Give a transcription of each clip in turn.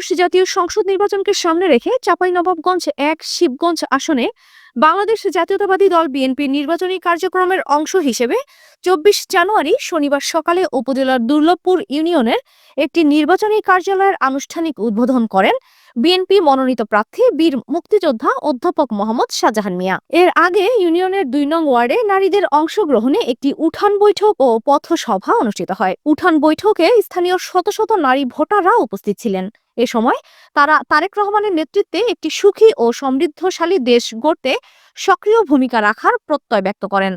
ত্রয়োদশ জাতীয় সংসদ নির্বাচনকে সামনে রেখে চাঁপাইনবাবগঞ্জ এক শিবগঞ্জ আসনে বাংলাদেশ জাতীয়তাবাদী দল বিএনপির নির্বাচনী কার্যক্রমের অংশ হিসেবে চব্বিশ জানুয়ারি শনিবার সকালে উপজেলার দুর্লভপুর ইউনিয়নের একটি নির্বাচনী কার্যালয়ের আনুষ্ঠানিক উদ্বোধন করেন বিএনপি মনোনীত প্রার্থী বীর মুক্তিযোদ্ধা অধ্যাপক মোহাম্মদ শাহজাহান মিয়া। এর আগে ইউনিয়নের দুই নং ওয়ার্ডে নারীদের অংশগ্রহণে একটি উঠান বৈঠক ও পথসভা অনুষ্ঠিত হয়। উঠান বৈঠকে স্থানীয় শত শত নারী ভোটাররা উপস্থিত ছিলেন। এ সময় তারা তারেক রহমানের নেতৃত্বে একটি সুখী ও সমৃদ্ধশালী দেশ গড়তে সক্রিয় ভূমিকা রাখার প্রত্যয় ব্যক্ত করেন।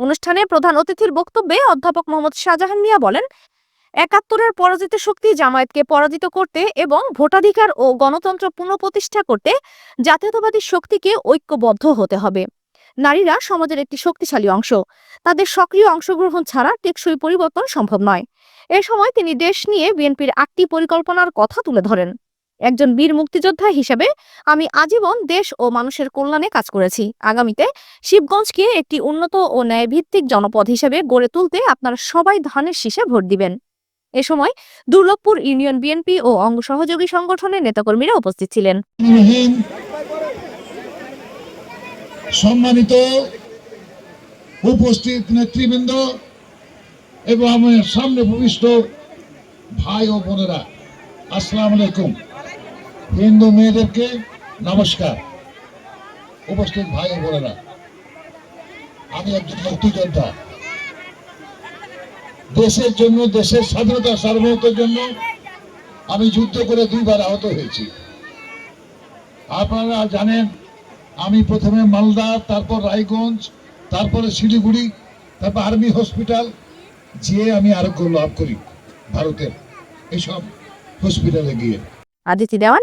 অনুষ্ঠানে প্রধান অতিথির বক্তব্যে অধ্যাপক মোহাম্মদ শাহজাহান মিয়া বলেন, একাত্তরের পরাজিত শক্তি জামায়াতকে পরাজিত করতে এবং ভোটাধিকার ও গণতন্ত্র পুনঃপ্রতিষ্ঠা করতে জাতীয়তাবাদী শক্তিকে ঐক্যবদ্ধ হতে হবে। নারীরা সমাজের একটি শক্তিশালী অংশ। তাদের সক্রিয় অংশগ্রহণ ছাড়া টেকসই পরিবর্তন সম্ভব নয়। এ সময় তিনি দেশ নিয়ে বিএনপির আটটি পরিকল্পনার কথা তুলে ধরেন। একজন বীর মুক্তিযোদ্ধা হিসেবে আমি আজীবন দেশ ও মানুষের কল্যাণে কাজ করেছি। আগামীতে শিবগঞ্জকে একটি উন্নত ও ন্যায়ভিত্তিক জনপদ হিসেবে গড়ে তুলতে আপনারা সবাই ধানের শীষে ভোট দিবেন। এ সময় দুর্লভপুর ইউনিয়ন বিএনপি ও অঙ্গ সহযোগী সংগঠনের নেতাকর্মীরা উপস্থিত ছিলেন। সম্মানিত উপস্থিত নেতৃবৃন্দ এবং আমার সামনে ভূমিষ্ঠ ভাই ও বোনেরা, আসসালাম আলাইকুম। হিন্দু মেয়েদেরকে নমস্কার। উপস্থিত ভাই বোনেরা, আমি একজন মুক্তিযোদ্ধা। দেশের জন্য, দেশের স্বাধীনতা সার্বভৌমত্বের জন্য আমি যুদ্ধ করে দুইবার আহত হয়েছি। আপনারা জানেন, আমি প্রথমে মালদা, তারপর রায়গঞ্জ, তারপরে শিলিগুড়ি, তারপর আর্মি হসপিটাল, যেয়ে আমি আরোগ্য লাভ করি ভারতের। এসব হসপিটালে গিয়ে। Aditi Dewan